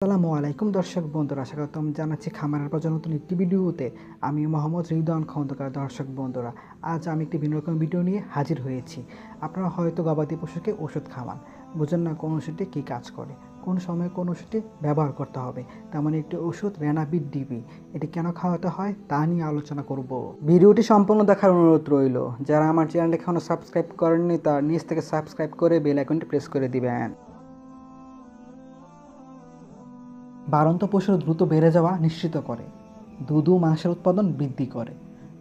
আসসালামু আলাইকুম দর্শক বন্ধুরা, স্বাগতম জানাচ্ছি খামারের পর নতুন একটি ভিডিওতে। আমি মোহাম্মদ রিদান খন্দকার দর্শক বন্ধুরা। আজ আমি একটি ভিন্ন রকম ভিডিও নিয়ে হাজির হয়েছি। আপনারা হয়তো গবাদি পশুকে ওষুধ খাওয়ান। বুঝেন না কোন ওষুধটি কী কাজ করে, কোন সময় কোন ওষুধটি ব্যবহার করতে হবে। তেমন একটি ওষুধ রেনাবিট ডিবি, এটি কেন খাওয়াতে হয় তা নিয়ে আলোচনা করব। ভিডিওটি সম্পূর্ণ দেখার অনুরোধ রইল, যারা আমার চ্যানেলটি এখনও সাবস্ক্রাইব করেননি, তার নিচ থেকে সাবস্ক্রাইব করে বেল আইকনটি প্রেস করে দিবেন। বাড়ন্ত পশুর দ্রুত বেড়ে যাওয়া নিশ্চিত করে। দুধ মাংসের উৎপাদন বৃদ্ধি করে।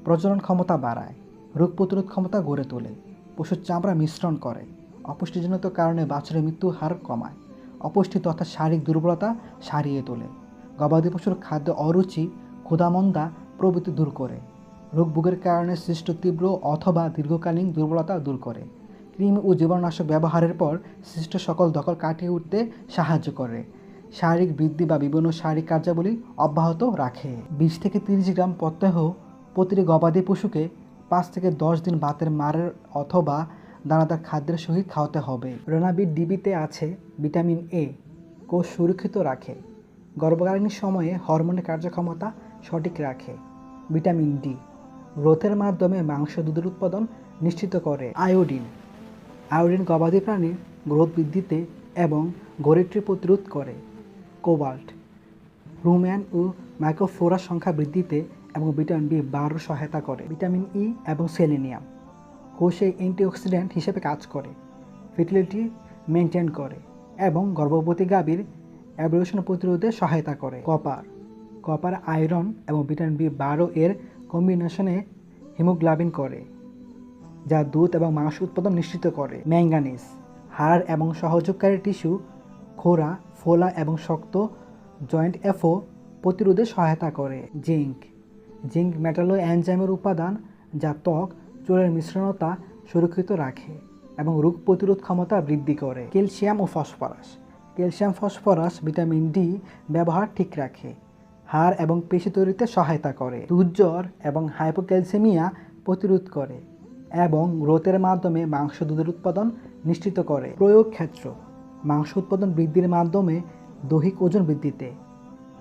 প্রজনন ক্ষমতা বাড়ায়। রোগ প্রতিরোধ ক্ষমতা গড়ে তোলে। পশুর চামড়া মিশ্রণ করে। অপুষ্টিজনিত কারণে বাছুরের মৃত্যু হার কমায়। অপুষ্টি তথা শারীরিক দুর্বলতা সারিয়ে তোলে। গবাদি পশুর খাদ্য অরুচি, ক্ষুধামন্দা প্রভৃতি দূর করে। রোগ ভোগের কারণে সৃষ্ট তীব্র অথবা দীর্ঘকালীন দুর্বলতা দূর করে। কৃমি ও জীবাণুনাশক ব্যবহারের পর সৃষ্ট সকল দখল কাটিয়ে উঠতে সাহায্য করে। শারীরিক বৃদ্ধি বা বিভিন্ন শারীরিক কার্যাবলী অব্যাহত রাখে। বিশ থেকে তিরিশ গ্রাম প্রত্যহ প্রতিটি গবাদি পশুকে পাঁচ থেকে দশ দিন বাতের মারের অথবা দানাদার খাদ্যের সহিত খাওয়াতে হবে। রোনাবিট ডিবিতে আছে ভিটামিন এ, কোষ সুরক্ষিত রাখে। গর্ভকালীন সময়ে হরমোনের কার্যক্ষমতা সঠিক রাখে। ভিটামিন ডি গ্রোথের মাধ্যমে মাংস দুধের উৎপাদন নিশ্চিত করে। আয়োডিন আয়োডিন গবাদি প্রাণীর গ্রোথ বৃদ্ধিতে এবং গরিত্রী প্রতিরোধ করে। কোবাল্ট। রুম্যান ও মাইক্রোফ্লোরার সংখ্যা বৃদ্ধিতে এবং ভিটামিন বি বারো সহায়তা করে। ভিটামিন ই এবং সেলেনিয়াম কোষে অ্যান্টিঅক্সিডেন্ট হিসেবে কাজ করে, ফের্টিলিটি মেনটেন করে এবং গর্ভবতী গাভীর অ্যাবরেশন প্রতিরোধে সহায়তা করে। কপার কপার আয়রন এবং ভিটামিন বি বারো এর কম্বিনেশনে হিমোগ্লোবিন করে, যা দুধ এবং মাংস উৎপাদন নিশ্চিত করে। ম্যাঙ্গানিজ, হাড় এবং সহযোগকারী টিস্যু খোরা, ফোলা এবং শক্ত জয়েন্ট এফও প্রতিরোধে সহায়তা করে। জিঙ্ক জিঙ্ক মেটালো অ্যানজাইমের উপাদান যা ত্বক, চুলের মিশ্রণতা সুরক্ষিত রাখে এবং রোগ প্রতিরোধ ক্ষমতা বৃদ্ধি করে। ক্যালসিয়াম ও phosphorus. Calcium, phosphorus vitamin D ব্যবহার ঠিক রাখে, হাড় এবং পেশি তৈরিতে সহায়তা করে, দুধজ্বর এবং হাইপোক্যালসেমিয়া প্রতিরোধ করে এবং গ্রোথের মাধ্যমে মাংস দুধের উৎপাদন নিশ্চিত করে। প্রয়োগ ক্ষেত্র মাংস উৎপাদন বৃদ্ধির মাধ্যমে দৈহিক ওজন বৃদ্ধিতে,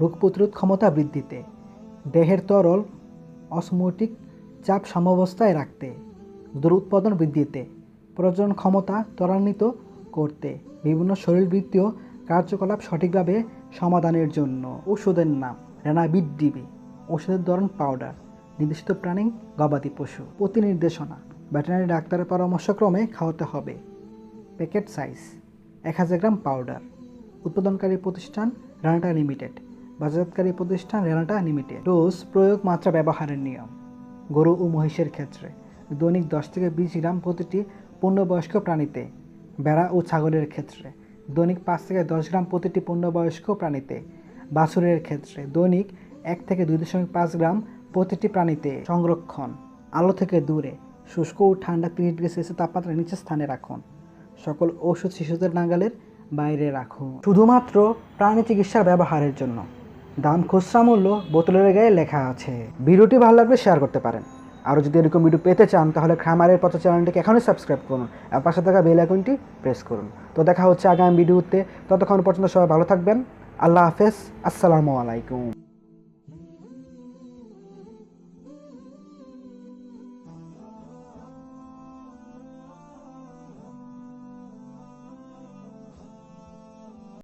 রোগ প্রতিরোধ ক্ষমতা বৃদ্ধিতে, দেহের তরল অসমোটিক চাপ সাম্যাবস্থায় রাখতে, দুধের উৎপাদন বৃদ্ধিতে, প্রজনন ক্ষমতা ত্বরান্বিত করতে, বিভিন্ন শরীরবৃত্তীয় কার্যকলাপ সঠিকভাবে সমাধানের জন্য ওষুধের নাম রেনাবিট ডিবি ওষুধের ধরন পাউডার নির্দিষ্ট প্রাণী, গবাদি পশু প্রতি নির্দেশনা ভেটেরিনারি ডাক্তারের পরামর্শক্রমে খাওয়াতে হবে। প্যাকেট সাইজ এক হাজার গ্রাম পাউডার। উৎপাদনকারী প্রতিষ্ঠান রানাটা লিমিটেড। বাজারজাতকারী প্রতিষ্ঠান রেনাটা লিমিটেড। ডোজ প্রয়োগ মাত্রা ব্যবহারের নিয়ম। গরু ও মহিষের ক্ষেত্রে দৈনিক দশ থেকে বিশ গ্রাম প্রতিটি পূর্ণবয়স্ক প্রাণীতে বেড়া ও ছাগলের ক্ষেত্রে দৈনিক পাঁচ থেকে দশ গ্রাম প্রতিটি পূর্ণবয়স্ক প্রাণীতে, বাছুরের ক্ষেত্রে দৈনিক এক থেকে দুই দশমিক পাঁচ গ্রাম প্রতিটি প্রাণীতে সংরক্ষণ। আলো থেকে দূরে, শুষ্ক ও ঠান্ডা তিরিশ ডিগ্রি সেলসিয়াস তাপমাত্রা নিচে স্থানে রাখুন। সকল ওষুধ শিশুদের নাগালের বাইরে রাখুন শুধুমাত্র প্রাণী চিকিৎসার ব্যবহারের জন্য। দাম খুচরা মূল্য বোতলের গায়ে লেখা আছে। ভিডিওটি ভালো লাগলে শেয়ার করতে পারেন। আরও যদি এরকম ভিডিও পেতে চান, তাহলে খামারের পথ চ্যানেলটিকে এখনই সাবস্ক্রাইব করুন আর পাশে থাকা বেল আইকনটি প্রেস করুন। তো দেখা হচ্ছে আগামী ভিডিওতে ততক্ষণ পর্যন্ত সবাই ভালো থাকবেন। আল্লাহ হাফেজ। আসসালামু আলাইকুম।